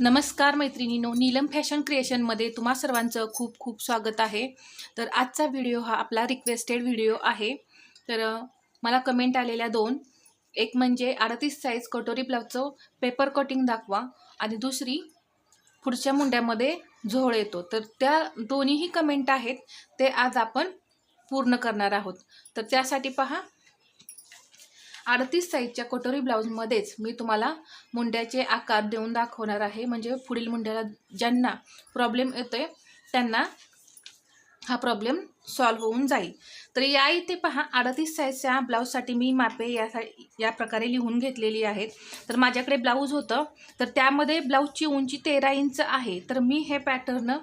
नमस्कार मैत्रिणीनो नीलम फॅशन क्रिएशनमध्ये तुम्हा सर्वांचं खूप खूप स्वागत आहे. तर आजचा व्हिडिओ हा आपला रिक्वेस्टेड व्हिडिओ आहे. तर मला कमेंट आलेल्या दोन. एक म्हणजे अडतीस साईज कटोरी ब्लाउजचं पेपर कटिंग दाखवा आणि दुसरी पुढच्या मुंड्यामध्ये झोळ येतो. तर त्या दोन्हीही कमेंट आहेत. ते आज आपण पूर्ण करणार आहोत. तर त्यासाठी पहा अडतीस साईजच्या कटोरी ब्लाऊजमध्येच मी तुम्हाला मुंड्याचे आकार देऊन दाखवणार आहे. म्हणजे पुढील मुंड्याला ज्यांना प्रॉब्लेम येतोय त्यांना हा प्रॉब्लेम सॉल्व्ह होऊन जाईल. तर या इथे पहा अडतीस साईजच्या ब्लाऊजसाठी मी मापे या या प्रकारे लिहून घेतलेली आहेत. तर माझ्याकडे ब्लाऊज होतं. तर त्यामध्ये ब्लाऊजची उंची तेरा इंच आहे. तर मी हे पॅटर्न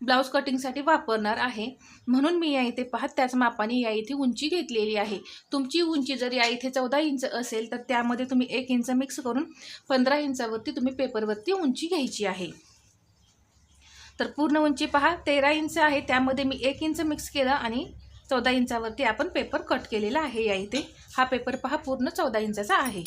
ब्लाऊज कटिंगसाठी वापरणार आहे. म्हणून मी या इथे पाहत त्याच मापाने या इथे उंची घेतलेली आहे. तुमची उंची जर या इथे चौदा इंच असेल तर त्यामध्ये तुम्ही एक इंच मिक्स करून पंधरा इंचावरती तुम्ही पेपरवरती उंची घ्यायची आहे. तर पूर्ण उंची पहा तेरा इंच आहे. त्यामध्ये मी एक इंच मिक्स केलं आणि चौदा इंचावरती आपण पेपर कट केलेला आहे या इथे. हा पेपर पहा पूर्ण चौदा इंचाचा आहे.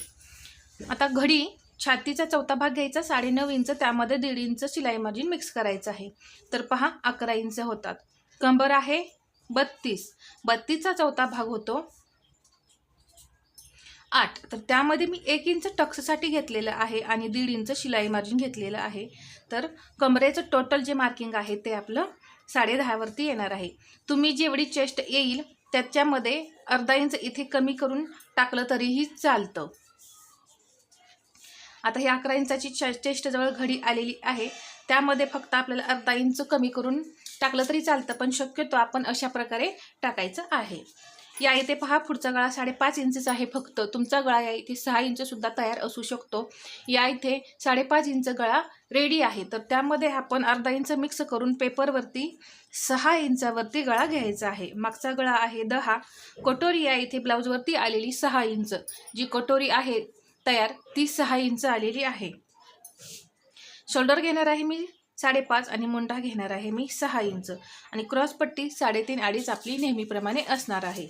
आता घडी छातीचा चौथा भाग घ्यायचा साडेनऊ इंच त्यामध्ये दीड इंच शिलाई मार्जिन मिक्स करायचं आहे. तर पहा अकरा इंच होतात. कंबर आहे बत्तीस. बत्तीसचा चौथा भाग होतो आठ. तर त्यामध्ये मी एक इंच टक्ससाठी घेतलेलं आहे आणि दीड इंच शिलाई मार्जिन घेतलेलं आहे. तर कमरेचं टोटल जे मार्किंग आहे ते आपलं साडे दहावरती येणार आहे. तुम्ही जेवढी चेस्ट येईल त्याच्यामध्ये अर्धा इंच इथे कमी करून टाकलं तरीही चालतं. आता ही अकरा इंचाची चे चेस्टजवळ घडी आलेली आहे. त्यामध्ये फक्त आपल्याला अर्धा इंच कमी करून टाकलं तरी चालतं पण शक्यतो आपण अशा प्रकारे टाकायचं आहे. या इथे पहा पुढचा गळा साडेपाच इंचचा आहे फक्त. तुमचा गळा या इथे सहा इंचसुद्धा तयार असू शकतो. या इथे साडेपाच इंच गळा रेडी आहे. तर त्यामध्ये आपण अर्धा इंच मिक्स करून पेपरवरती सहा इंचावरती गळा घ्यायचा आहे. मागचा गळा आहे दहा. कटोरी या इथे ब्लाऊजवरती आलेली सहा इंच. जी कटोरी आहे तयार ती सहा इंच आलेली आहे. शोल्डर घेणार आहे मी साडेपाच आणि मुंडा घेणार आहे मी सहा इंच. आणि क्रॉसपट्टी साडेतीन अडीच आपली नेहमीप्रमाणे असणार आहे.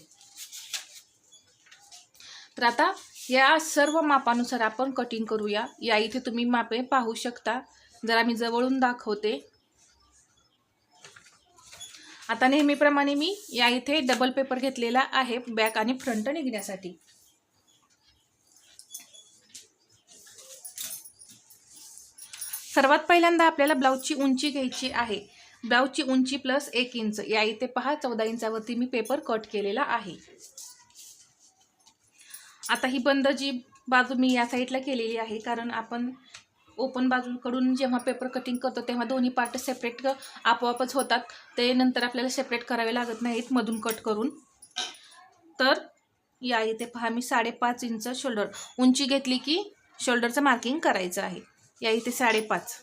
तर आता या सर्व मापानुसार आपण कटिंग करूया. या इथे तुम्ही मापे पाहू शकता. जरा मी जवळून दाखवते. आता नेहमीप्रमाणे मी या इथे डबल पेपर घेतलेला आहे बॅक आणि फ्रंट निघण्यासाठी. सर्वात पहिल्यांदा आपल्याला ब्लाऊजची उंची घ्यायची आहे. ब्लाऊजची उंची प्लस एक इंच या इथे पहा चौदा इंचावरती मी पेपर कट केलेला आहे. आता ही बंद जी बाजू मी या साईडला केलेली आहे कारण आपण ओपन बाजूकडून जेव्हा पेपर कटिंग करतो तेव्हा दोन्ही पार्ट सेपरेट आपोआपच होतात. ते नंतर आपल्याला सेपरेट करावे लागत नाहीत मधून कट करून. तर या इथे पहा मी साडेपाच इंच शोल्डर उंची घेतली की शोल्डरचं मार्किंग करायचं आहे. या इथे साडेपाच.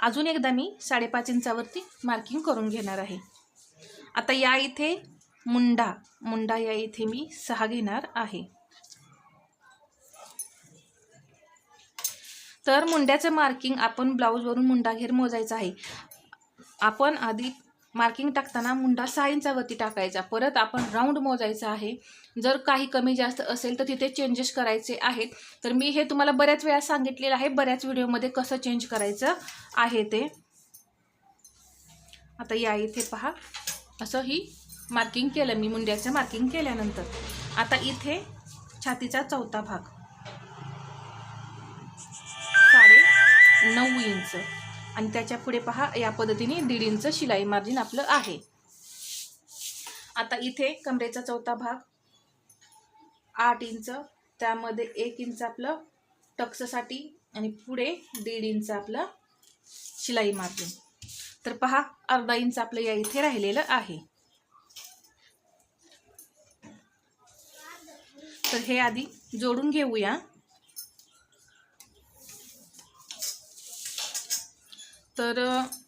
अजून एकदा मी साडेपाच इंचावरती मार्किंग करून घेणार आहे. आता या इथे मुंडा मुंडा या इथे मी सहा घेणार आहे. तर मुंड्याचं मार्किंग आपण ब्लाऊजवरून मुंडा घेर मोजायचं आहे. आपण आधी मार्किंग टाकताना मुंडा सहा इंचावरती टाकायचा. परत आपण राऊंड मोजायचा आहे. जर काही कमी जास्त असेल तर तिथे चेंजेस करायचे आहेत. तर मी हे तुम्हाला बऱ्याच वेळा सांगितलेलं आहे. बऱ्याच व्हिडिओमध्ये कसं चेंज करायचं आहे ते. आता या इथे पहा. असं ही मार्किंग केलं. मी मुंड्याचं मार्किंग केल्यानंतर. आता इथे छातीचा चौथा भाग. साडे नऊ इंच. आणि त्याच्या पुढे पहा या पद्धतीने दीड इंच शिलाई मार्जिन आपलं आहे. आता इथे कमरेचा चौथा भाग आठ इंच त्यामध्ये एक इंच आपलं टक्ससाठी आणि पुढे दीड इंच आपलं शिलाई मार्जिन तर पहा अर्धा इंच आपलं या इथे राहिलेलं आहे. तर हे आधी जोडून घेऊया. तर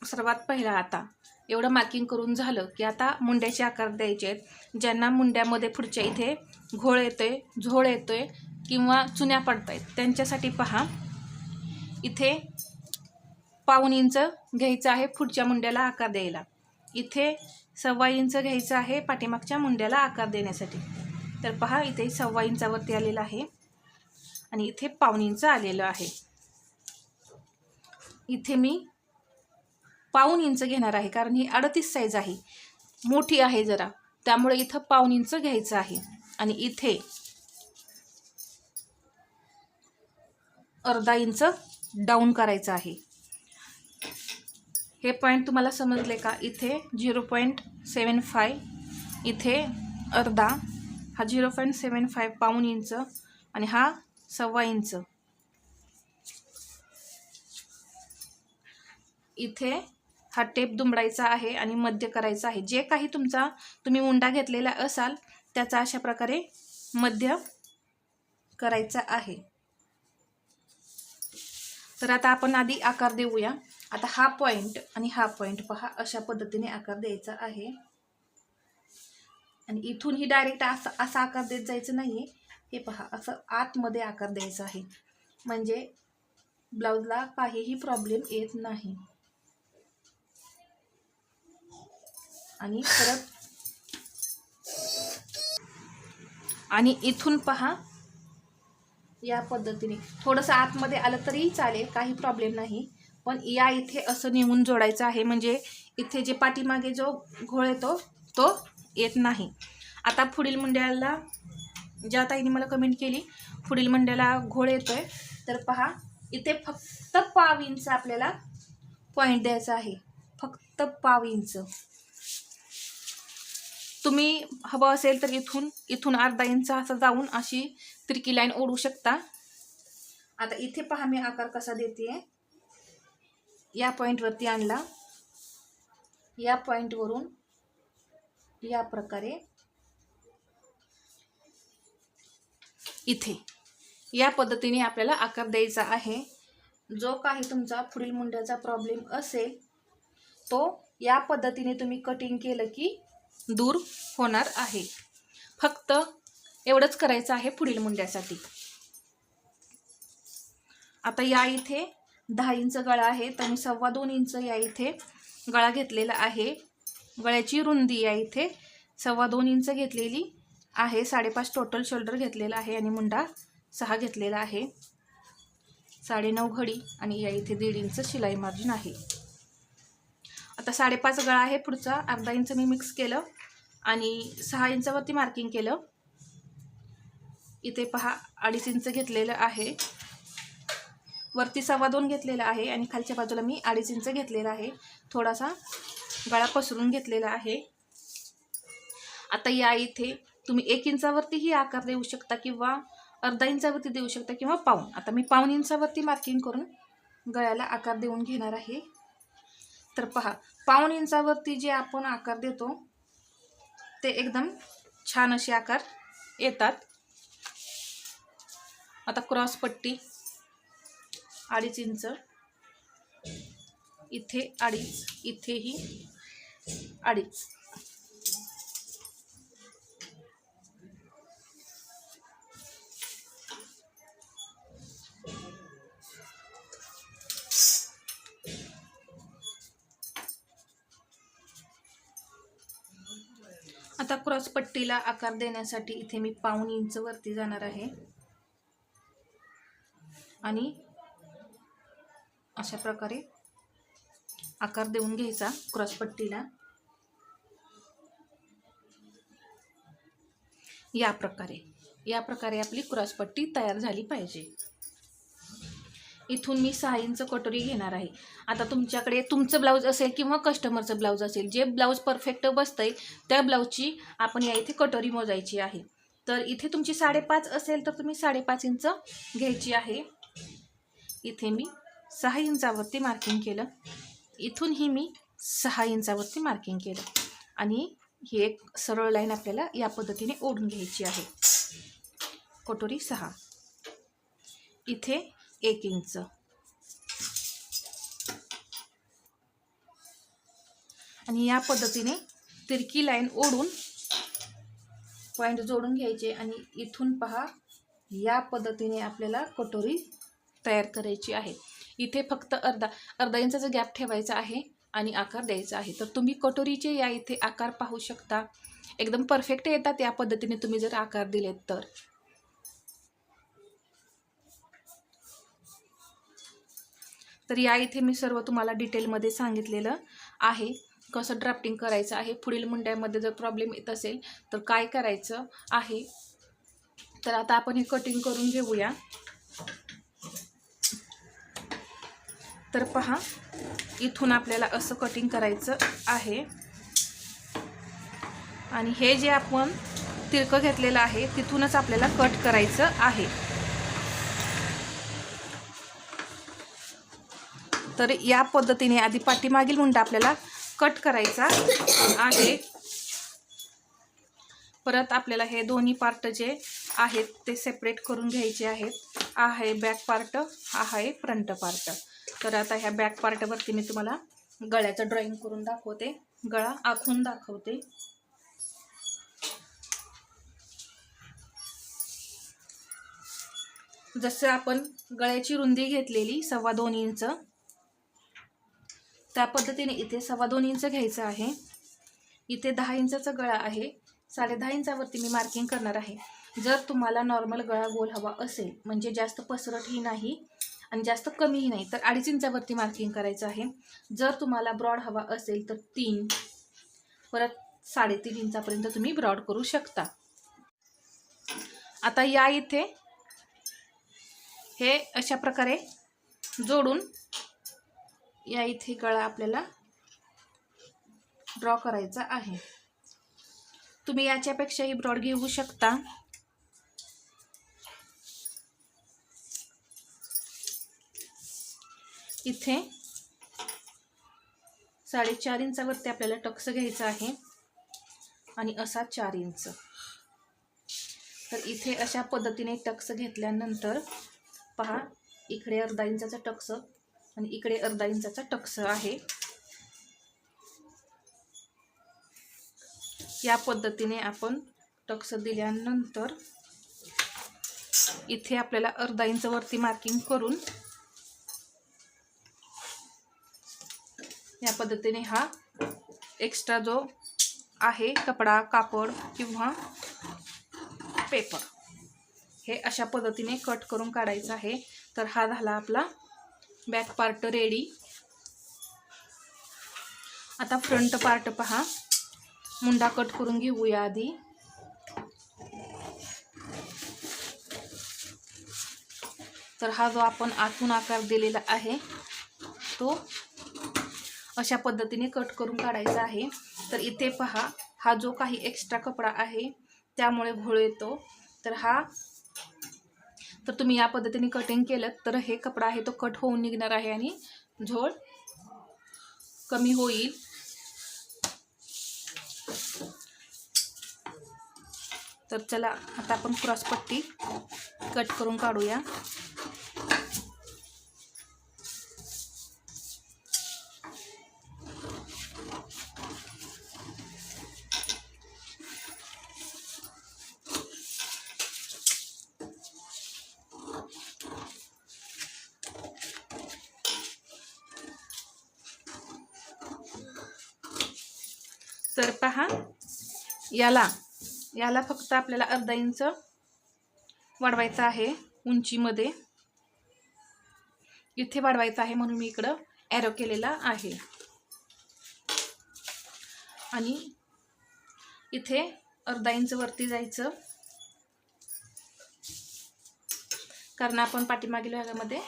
सर्वात पहिला आता एवढं मार्किंग करून झालं की आता मुंड्याचे आकार द्यायचे आहेत. ज्यांना मुंड्यामध्ये पुढच्या इथे घोळ येतो आहे झोळ येतो आहे किंवा चुन्या पडत आहेत त्यांच्यासाठी पहा. इथे पाऊन इंच घ्यायचं आहे पुढच्या मुंड्याला आकार द्यायला. इथे सव्वा इंच घ्यायचं आहे पाठीमागच्या मुंड्याला आकार देण्यासाठी. तर पहा इथे सव्वा इंचावरती आलेलं आहे आणि इथे पाऊन इंच आलेलं आहे. इथे मी पाऊन इंच घेणार आहे कारण ही अडतीस साईज आहे. मोठी आहे जरा. त्यामुळे इथं पाऊन इंच घ्यायचं आहे. आणि इथे अर्धा इंच डाऊन करायचं आहे. हे पॉईंट तुम्हाला समजले का? इथे झिरो पॉईंट सेवन फाय इथे अर्धा हा झिरो पॉईंट सेवन फाय पाऊन इंच आणि हा सव्वा इंच. इथे हा टेप दुमडायचा आहे आणि मध्य करायचा आहे. जे काही तुमचा तुम्ही मुंडा घेतलेला असाल त्याचा अशा प्रकारे मध्य करायचा आहे. तर आता आपण आधी आकार देऊया. आता हा पॉइंट आणि हा पॉइंट पहा अशा पद्धतीने आकार द्यायचा आहे. आणि इथून ही डायरेक्ट असा असा आकार देत जायचं नाही हे पहा असं आतमध्ये आकार द्यायचा आहे. म्हणजे ब्लाऊजला काहीही प्रॉब्लेम येत नाही. आणि परत आणि इथून पहा या पद्धतीने. थोडंसं आतमध्ये आलं तरी चालेल काही प्रॉब्लेम नाही. पण या इथे असं नेऊन जोडायचं आहे म्हणजे इथे जे पाठीमागे जो घोळ येतो तो येत नाही. आता पुढील मुंड्याला ज्या ताईने मला कमेंट केली पुढील मुंड्याला घोळ येतोय. तर पहा इथे फक्त पाव इंच आपल्याला पॉईंट द्यायचा आहे. फक्त पाव इंच. तुम्ही हवं असेल तर इथून इथून अर्धा इंच असं जाऊन अशी तिरकी लाईन ओढू शकता. आता इथे पहा मी आकार कसा देते या पॉईंटवरती आणला. या पॉईंटवरून या प्रकारे इथे. या पद्धतीने आपल्याला आकार द्यायचा आहे. जो काही तुमचा पुढील मुंड्याचा प्रॉब्लेम असेल तो या पद्धतीने तुम्ही कटिंग केलं की दूर होणार आहे. फक्त एवढंच करायचं आहे पुढील मुंड्यासाठी. आता या इथे दहा इंच गळा आहे. तर मी सव्वा दोन इंच या इथे गळा घेतलेला आहे. गळ्याची रुंदी या इथे सव्वा दोन इंच घेतलेली आहे. साडेपाच टोटल शोल्डर घेतलेला आहे आणि मुंडा सहा घेतलेला आहे. साडेनऊ घडी आणि या इथे दीड इंच शिलाई मार्जिन आहे. आता साडेपाच गळा आहे पुढचा. अर्धा इंच मी मिक्स केलं आणि सहा इंचावरती मार्किंग केलं. इथे पहा अडीच इंच घेतलेलं आहे. वरती सव्वा दोन घेतलेला आहे आणि खालच्या बाजूला मी अडीच इंच घेतलेला आहे. थोडासा गळा पसरून घेतलेला आहे. आता या इथे तुम्ही एक इंचावरतीही आकार देऊ शकता किंवा अर्धा इंचावरती देऊ शकता किंवा पाऊन आता मी पाऊन इंचावरती मार्किंग करून गळ्याला आकार देऊन घेणार आहे. तर पहा पाऊन इंचावरती जे आपण आकार देतो ते एकदम छान असे आकार येतात. आता क्रॉस पट्टी अडीच इंच. इथे अडीच इथेही अडीच. आता क्रॉस पट्टीला आकार देण्यासाठी इथे मी पाऊन इंच वरती जाणार आहे. आणि अशा प्रकारे आकार देऊन घ्यायचा क्रॉस पट्टीला. या प्रकारे. या प्रकारे आपली क्रॉसपट्टी तयार झाली पाहिजे. इथून मी सहा इंच कटोरी घेणार आहे. आता तुमच्याकडे तुमचं ब्लाऊज असेल किंवा कस्टमरचं ब्लाऊज असेल जे ब्लाऊज परफेक्ट बसतंय त्या ब्लाऊजची आपण या इथे कटोरी मोजायची आहे. तर इथे तुमची साडेपाच असेल तर तुम्ही साडेपाच इंच घ्यायची आहे. इथे मी सहा इंचावरती मार्किंग केलं. इथूनही मी सहा इंचावरती मार्किंग केलं. आणि ही एक सरळ लाईन आपल्याला या पद्धतीने ओढून घ्यायची आहे. कटोरी सहा. इथे एक इंच. आणि या पद्धतीने तिरकी लाईन ओढून पॉईंट जोडून घ्यायचे आणि इथून पहा या पद्धतीने आपल्याला कटोरी तयार करायची आहे. इथे फक्त अर्धा अर्धा इंचाचा गॅप ठेवायचा आहे आणि आकार द्यायचा आहे. तर तुम्ही कटोरीचे या इथे आकार पाहू शकता. एकदम परफेक्ट येतात या पद्धतीने तुम्ही जर आकार दिलेत तर. तर या इथे मी सर्व तुम्हाला डिटेलमध्ये सांगितलेलं आहे. कसं ड्राफ्टिंग करायचं आहे पुढील मुंड्यामध्ये जर प्रॉब्लेम येत असेल तर काय करायचं आहे? तर आता आपण हे कटिंग करून घेऊया. तर पहा इथून आपल्याला असं कटिंग करायचं आहे. आणि हे जे आपण तिरकं घेतलेलं आहे तिथूनच आपल्याला कट करायचं आहे. तर या पद्धतीने आधी पाठीमागील मुंडा आपल्याला कट करायचा आहे. परत आपल्याला हे दोन्ही पार्ट जे आहेत ते सेपरेट करून घ्यायचे आहेत. हा आहे बॅक पार्ट हा आहे फ्रंट पार्ट तर आता ह्या बॅक पार्टवरती मी तुम्हाला गळ्याचं ड्रॉइंग करून दाखवते. गळा आखून दाखवते. जसं आपण गळ्याची रुंदी घेतलेली सव्वा दोन इंच त्या पद्धतीने इथे सव्वा दोन इंच घ्यायचं आहे. इथे दहा इंचाचा गळा आहे. साडे दहा इंचावरती मी मार्किंग करणार आहे. जर तुम्हाला नॉर्मल गळा गोल हवा असेल म्हणजे जास्त पसरटही नाही आणि जास्त कमीही नाही तर अडीच इंचावरती मार्किंग करायचं आहे. जर तुम्हाला ब्रॉड हवा असेल तर तीन परत साडेतीन इंचापर्यंत तुम्ही ब्रॉड करू शकता. आता या इथे हे अशा प्रकारे जोडून या इथे गळा आपल्याला ड्रॉ करायचा आहे. तुम्ही याच्यापेक्षाही ब्रॉड घेऊ शकता. इथे साडेचार इंचावरती आपल्याला टक्स घ्यायचा आहे. आणि असा चार इंच. तर इथे अशा पद्धतीने टक्स घेतल्यानंतर पहा इकडे अर्धा इंचाचा टक्स आणि इकडे अर्धा इंचाचा टक्स आहे. या पद्धतीने आपण टक्स दिल्यानंतर इथे आपल्याला अर्धा इंच वरती मार्किंग करून या पद्धतीने हा एक्स्ट्रा जो आहे कपडा कापड किंवा पेपर हे अशा पद्धतीने कट करून काढायचं आहे. तर हा झाला आपला बॅक पार्ट रेडी आता फ्रंट पार्ट पहा. मुंडा कट करून घेऊया आधी. तर हा जो आपण आतून आकार दिलेला आहे तो अशा पद्धतीने कट करून काढायचा आहे. तर इथे पहा हा जो काही एक्स्ट्रा कपडा आहे त्यामुळे घोळ येतो. तर हा तर तुम्ही या पद्धतीने कटिंग केलं तर हे कपडा आहे तो कट होऊन निघणार आहे आणि झोळ कमी होईल. तर चला आता आपण क्रॉसपट्टी कट करून काढूया. तर पहा. याला याला फक्त आपल्याला अर्धा इंच वाढवायचं आहे उंचीमध्ये. इथे वाढवायचं आहे म्हणून मी इकडं ॲरो केलेला आहे. आणि इथे अर्धा इंच वरती जायचं. कारण आपण पाठीमागील भागामध्ये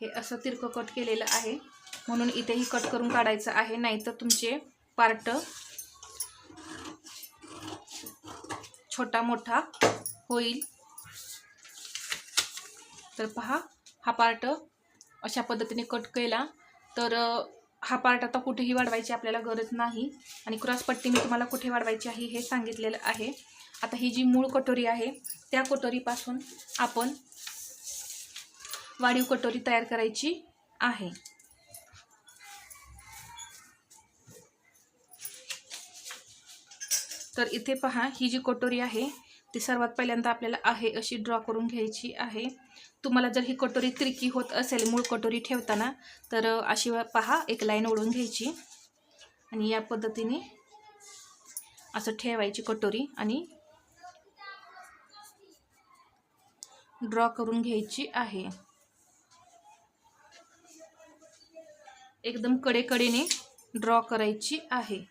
हे असं तिरकं कट केलेलं आहे. म्हणून इथेही कट करून काढायचं आहे नाहीतर तुमचे पार्ट छोटा मोठा होईल. तर पहा हा पार्ट अशा पद्धतीने कट केला. तर हा पार्ट आता कुठेही वाढवायची आपल्याला गरज नाही. आणि क्रॉसपट्टी मी तुम्हाला कुठे वाढवायची आहे हे सांगितलेलं आहे. आता ही जी मूळ कटोरी आहे त्या कटोरीपासून आपण वाढीव कटोरी तयार करायची आहे. तर इथे पहा ही जी कटोरी आहे ती सर्वात पहिल्यांदा आपल्याला आहे अशी ड्रॉ करून घ्यायची आहे. तुम्हाला जर ही कटोरी तिरकी होत असेल मूळ कटोरी ठेवताना तर अशी पहा एक लाईन ओढून घ्यायची. आणि या पद्धतीने असं ठेवायची कटोरी आणि ड्रॉ करून घ्यायची आहे. एकदम कडेकडेने ड्रॉ करायची आहे.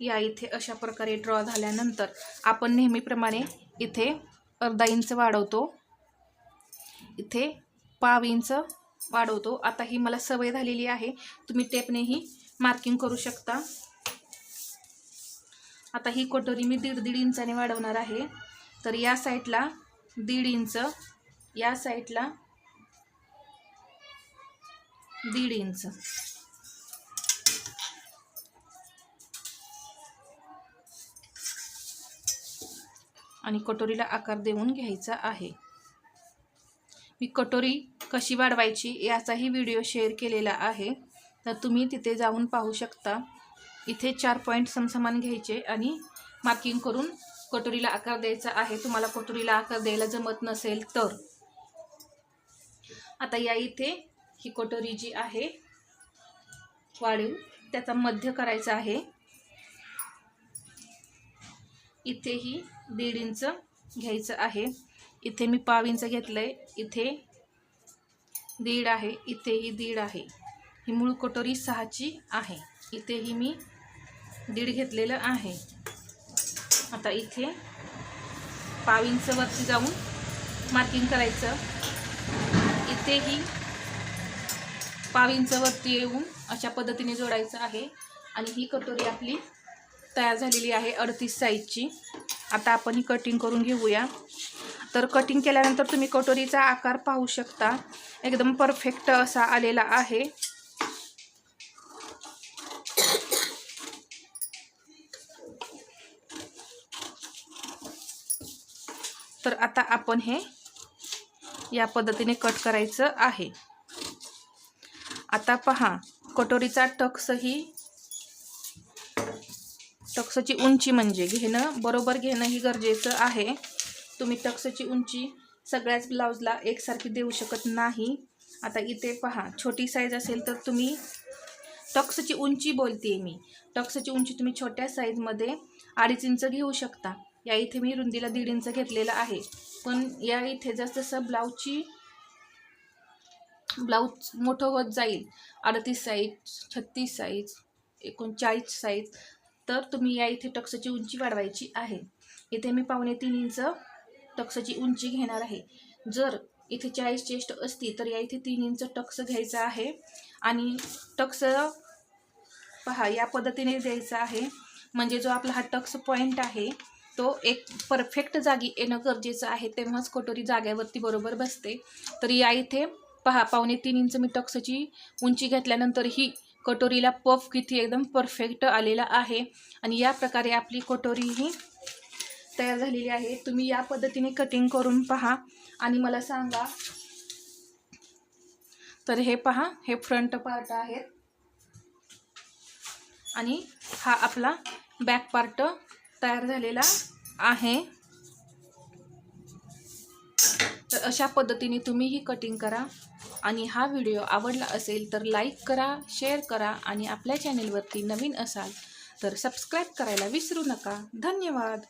या इथे अशा प्रकारे ड्रॉ झाल्यानंतर आपण नेहमीप्रमाणे इथे अर्धा इंच वाढवतो. इथे पाव इंच वाढवतो. आता ही मला सवय झालेली आहे. तुम्ही टेपनेही मार्किंग करू शकता. आता ही कटोरी मी दीड दीड इंचाने वाढवणार आहे. तर या साईडला दीड इंच या साईडला दीड इंच. आणि कटोरीला आकार देऊन घ्यायचा आहे. मी कटोरी कशी वाढवायची याचाही व्हिडिओ शेअर केलेला आहे. तर तुम्ही तिथे जाऊन पाहू शकता. इथे चार पॉईंट समसमान घ्यायचे आणि मार्किंग करून कटोरीला आकार द्यायचा आहे. तुम्हाला कटोरीला आकार द्यायला जमत नसेल तर. आता या इथे ही कटोरी जी आहे वाढीव त्याचा मध्य करायचा आहे. इथेही दीड इंच घ्यायचं आहे. इथे मी पाव इंच घेतलं आहे इथे दीड आहे. इथेही दीड आहे. ही मूळ कटोरी सहाची आहे. इथेही मी दीड घेतलेलं आहे. आता इथे पाव इंच वरती जाऊन मार्किंग करायचं. इथेही पाव इंच वरती येऊन अशा पद्धतीने जोडायचं आहे. आणि ही कटोरी आपली तयार झालेली आहे अडतीस साईजची आता आपण ही कटिंग करून घेऊया. तर कटिंग केल्यानंतर तुम्ही कटोरीचा आकार पाहू शकता. एकदम परफेक्ट असा आलेला आहे. तर आता आपण हे या पद्धतीने कट करायचं आहे. आता पहा कटोरीचा टक्सही टक्सची उंची म्हणजे घेणं बरोबर घेणं ही गरजेचं आहे. तुम्ही टक्सची उंची सगळ्याच ब्लाऊजला एकसारखी देऊ शकत नाही. आता इथे पहा छोटी साईज असेल तर तुम्ही टक्सची उंची बोलते मी. टक्सची उंची तुम्ही छोट्या साईजमध्ये अडीच इंच घेऊ शकता. या इथे मी रुंदीला दीड इंच घेतलेला आहे. पण या इथे जसजसं ब्लाऊजची ब्लाऊज मोठं होत जाईल अडतीस साईज छत्तीस साईज एकोणचाळीस साईज तर तुम्ही या इथे टक्सची उंची वाढवायची आहे. इथे मी पावणे तीन इंच टक्सची उंची घेणार आहे. जर इथे चाळीस चेस्ट असती तर या इथे तीन इंच टक्स घ्यायचा आहे. आणि टक्स पहा या पद्धतीने द्यायचा आहे. म्हणजे जो आपला हा टक्स पॉईंट आहे तो एक परफेक्ट जागी येणं गरजेचं आहे. तेव्हाच कटोरी जाग्यावरती बरोबर बसते. तर या इथे पहा पावणे तीन इंच मी टक्सची उंची घेतल्यानंतर ही कटोरीला पफ किती एकदम परफेक्ट आलेला आहे. आणि या प्रकारे आपली कटोरी ही तयार झालेली आहे. तुम्ही या पद्धतीने कटिंग करून पहा. आणि मला सांगा. तर हे पहा हे फ्रंट पार्ट आहेत आणि हा आपला बॅक पार्ट तयार झालेला आहे. तर अशा पद्धतीने तुम्हीही कटिंग करा. आणि हा व्हिडिओ आवडला असेल तर लाईक करा शेअर करा आणि आपल्या चॅनेलवरती नवीन असाल तर सबस्क्राईब करायला विसरू नका. धन्यवाद.